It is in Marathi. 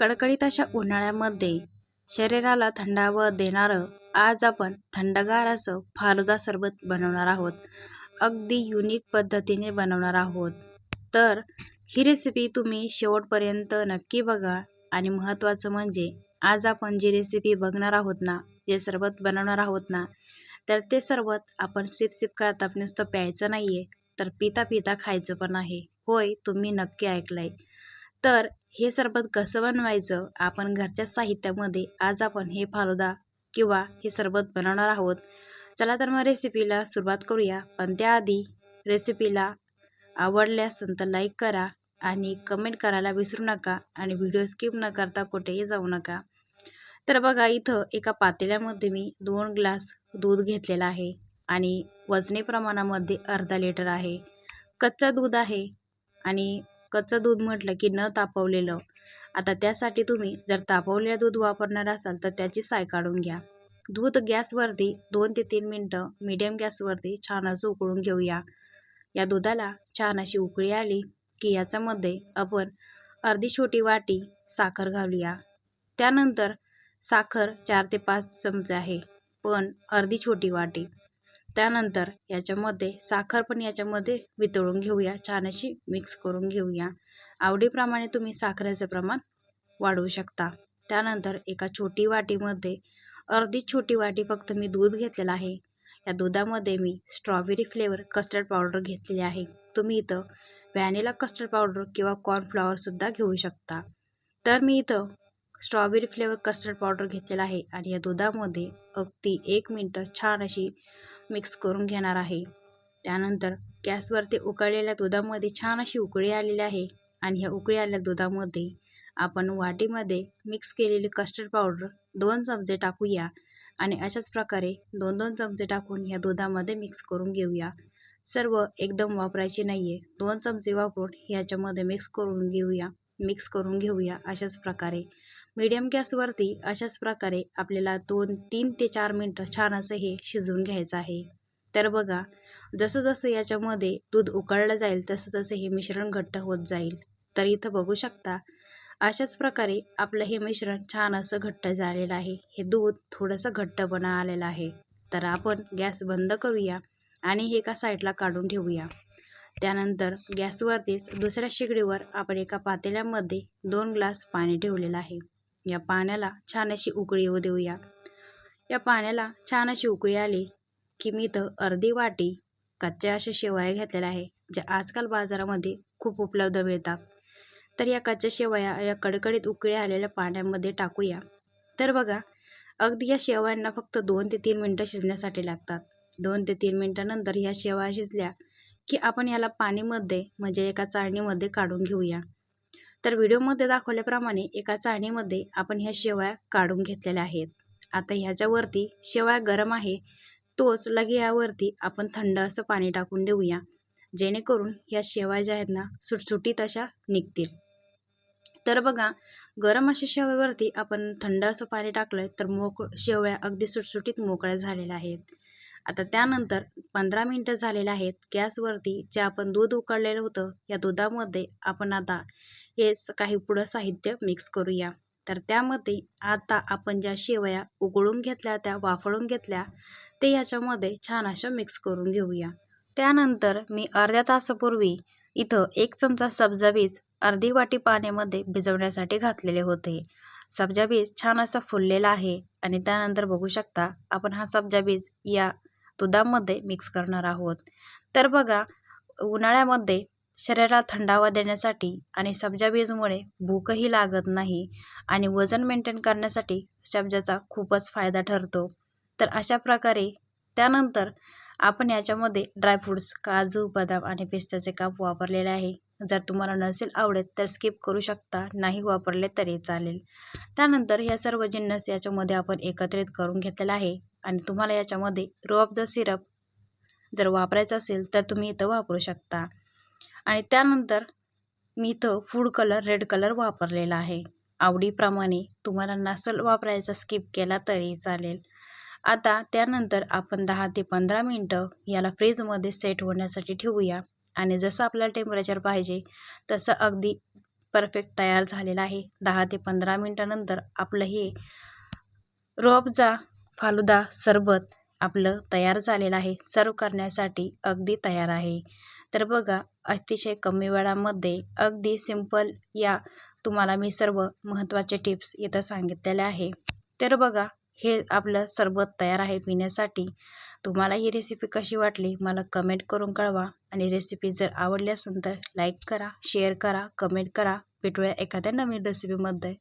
कडकडीत अशा उन्हाळ्यामध्ये शरीराला थंडावं देणारं आज आपण थंडगार असं फालुदा सरबत बनवणार आहोत. अगदी युनिक पद्धतीने बनवणार आहोत. तर ही रेसिपी तुम्ही शेवटपर्यंत नक्की बघा आणि महत्त्वाचं म्हणजे आज आपण जी रेसिपी बघणार आहोत ना जे सरबत बनवणार आहोत ना तर ते सरबत आपण सिप सिप करता नुसतं प्यायचं नाही आहे तर पिता पिता खायचं पण आहे. होय तुम्ही नक्की ऐकलं आहे तर हे सरबत कसं बनवायचं? आपण घरच्या साहित्यामध्ये आज आपण हे फालुदा किंवा हे सरबत बनवणार आहोत. चला तर मग रेसिपीला सुरुवात करूया. पण त्याआधी रेसिपीला आवडल्यास तर लाईक करा आणि कमेंट करायला विसरू नका आणि व्हिडिओ स्किप न करता कुठेही जाऊ नका. तर बघा इथं एका पातेल्यामध्ये मी दोन ग्लास दूध घेतलेलं आहे आणि वजनी प्रमाणामध्ये अर्धा लिटर आहे. कच्चा दूध आहे आणि कच्चं दूध म्हटलं की न तापवलेलं. आता त्यासाठी तुम्ही जर तापवलेलं दूध वापरणार असाल तर त्याची साय काढून घ्या. दूध गॅसवरती दोन ते तीन मिनटं मीडियम गॅसवरती छान असं उकळून घेऊया. या दुधाला छान अशी उकळी आली की याच्यामध्ये आपण अर्धी छोटी वाटी साखर घालूया. त्यानंतर साखर चार ते पाच चमचे आहे पण अर्धी छोटी वाटी. त्यानंतर याच्यामध्ये साखर पण याच्यामध्ये वितळून घेऊया. छान अशी मिक्स करून घेऊया. आवडीप्रमाणे तुम्ही साखरेचं प्रमाण वाढवू शकता. त्यानंतर एका छोटी वाटीमध्ये अर्धी छोटी वाटी फक्त मी दूध घेतलेलं आहे. या दुधामध्ये मी स्ट्रॉबेरी फ्लेवर कस्टर्ड पावडर घेतलेली आहे. तुम्ही इथं व्हॅनिला कस्टर्ड पावडर किंवा कॉर्नफ्लॉवरसुद्धा घेऊ शकता. तर मी इथं स्ट्रॉबेरी फ्लेवर कस्टर्ड पावडर घेतलेला आहे आणि या दुधामध्ये अगदी एक मिनटं छान अशी मिक्स करून घेणार आहे. त्यानंतर गॅसवरती उकळलेल्या दुधामध्ये छान अशी उकळी आलेली आहे आणि ह्या उकळी आलेल्या दुधामध्ये आपण वाटीमध्ये मिक्स केलेली कस्टर्ड पावडर दोन चमचे टाकूया आणि अशाच प्रकारे दोन दोन चमचे टाकून ह्या दुधामध्ये मिक्स करून घेऊया. सर्व एकदम वापरायची नाही आहे दोन चमचे वापरून ह्याच्यामध्ये मिक्स करून घेऊया. मिक्स करून घेऊया अशाच प्रकारे. मीडियम गॅसवरती अशाच प्रकारे आपल्याला दोन तीन ते चार मिनटं छान असं हे शिजवून घ्यायचं आहे. तर बघा जसं जसं याच्यामध्ये दूध उकळलं जाईल तसं तसं हे मिश्रण घट्ट होत जाईल. तर इथं बघू शकता अशाच प्रकारे आपलं हे मिश्रण छान असं घट्ट झालेलं आहे. हे दूध थोडंसं घट्टपणा आलेलं आहे. तर आपण गॅस बंद करूया आणि हे एका साईडला काढून ठेवूया. त्यानंतर गॅसवरतीच दुसऱ्या शेगडीवर आपण एका पातेल्यामध्ये दोन ग्लास पाणी ठेवलेलं आहे. या पाण्याला छान अशी उकळी येऊ देऊया. या पाण्याला छान अशी उकळी आली की मी तर अर्धी वाटी कच्च्या अशा शेवया घेतलेल्या आहे ज्या आजकाल बाजारामध्ये खूप उपलब्ध मिळतात. तर या कच्च्या शेवया या कडकडीत उकळी आलेल्या पाण्यामध्ये टाकूया. तर बघा अगदी या शेवयांना फक्त दोन ते तीन मिनटं शिजण्यासाठी लागतात. दोन ते तीन मिनटानंतर ह्या शेवया शिजल्या की आपण याला पाणीमध्ये म्हणजे एका चाळणीमध्ये काढून घेऊया. तर व्हिडिओमध्ये दाखवल्याप्रमाणे एका चाळणीमध्ये आपण ह्या शेवया काढून घेतलेल्या आहेत. आता ह्याच्यावरती शेवया गरम आहे तोच लगे यावरती आपण थंड असं पाणी टाकून देऊया जेणेकरून ह्या शेवया ज्या आहेत ना सुटसुटीत अशा निघतील. तर बघा गरम अशा शेवयावरती आपण थंड असं पाणी टाकलं तर मोक शेवया अगदी सुटसुटीत मोकळ्या झालेल्या आहेत. आता त्यानंतर पंधरा मिनटं झालेले आहेत. गॅसवरती जे आपण दूध उकळलेलं होतं या दुधामध्ये आपण आता हे काही पुढं साहित्य मिक्स करूया. तर त्यामध्ये आता आपण ज्या शेवया उकळून घेतल्या त्या वाफळून घेतल्या ते याच्यामध्ये छान अशा मिक्स करून घेऊया. त्यानंतर मी अर्ध्या तासापूर्वी इथं एक चमचा सब्जा बीज अर्धी वाटी पाण्यामध्ये भिजवण्यासाठी घातलेले होते. सब्जा बीज छान असा फुललेला आहे आणि त्यानंतर बघू शकता आपण हा सब्जा बीज या दुधामध्ये मिक्स करणार आहोत. तर बघा उन्हाळ्यामध्ये शरीराला थंडावा देण्यासाठी आणि सब्जा बीजमुळे भूकही लागत नाही आणि वजन मेंटेन करण्यासाठी सब्जाचा खूपच फायदा ठरतो. तर अशा प्रकारे त्यानंतर आपण याच्यामध्ये ड्रायफ्रूट्स काजू बदाम आणि पिस्त्याचे काप वापरलेले आहे. जर तुम्हाला नसेल आवडत तर स्किप करू शकता नाही वापरले तरी चालेल. त्यानंतर ह्या सर्व जिन्नस याच्यामध्ये आपण एकत्रित करून घेतलेला आहे. आणि तुम्हाला याच्यामध्ये रोअफचा सिरप जर वापरायचा असेल तर तुम्ही इथं वापरू शकता. आणि त्यानंतर मी इथं फूड कलर रेड कलर वापरलेला आहे. आवडीप्रमाणे तुम्हाला नसल वापरायचा स्किप केला तरी चालेल. आता त्यानंतर आपण दहा ते पंधरा मिनटं याला फ्रीजमध्ये सेट होण्यासाठी ठेवूया. आणि जसं आपल्याला टेम्परेचर पाहिजे तसं अगदी परफेक्ट तयार झालेलं आहे. दहा ते पंधरा मिनटानंतर आपलं हे रोपचा फालुदा सरबत आपलं तयार झालेलं आहे सर्व करण्यासाठी अगदी तयार आहे. तर बघा अतिशय कमी वेळामध्ये अगदी सिंपल या तुम्हाला मी सर्व महत्त्वाचे टिप्स इथं सांगितलेले आहे. तर बघा हे आपलं सरबत तयार आहे पिण्यासाठी. तुम्हाला ही रेसिपी कशी वाटली मला कमेंट करून कळवा आणि रेसिपी जर आवडली असेल तर लाईक करा शेअर करा कमेंट करा. भेटूया एखाद्या नवीन रेसिपीमध्ये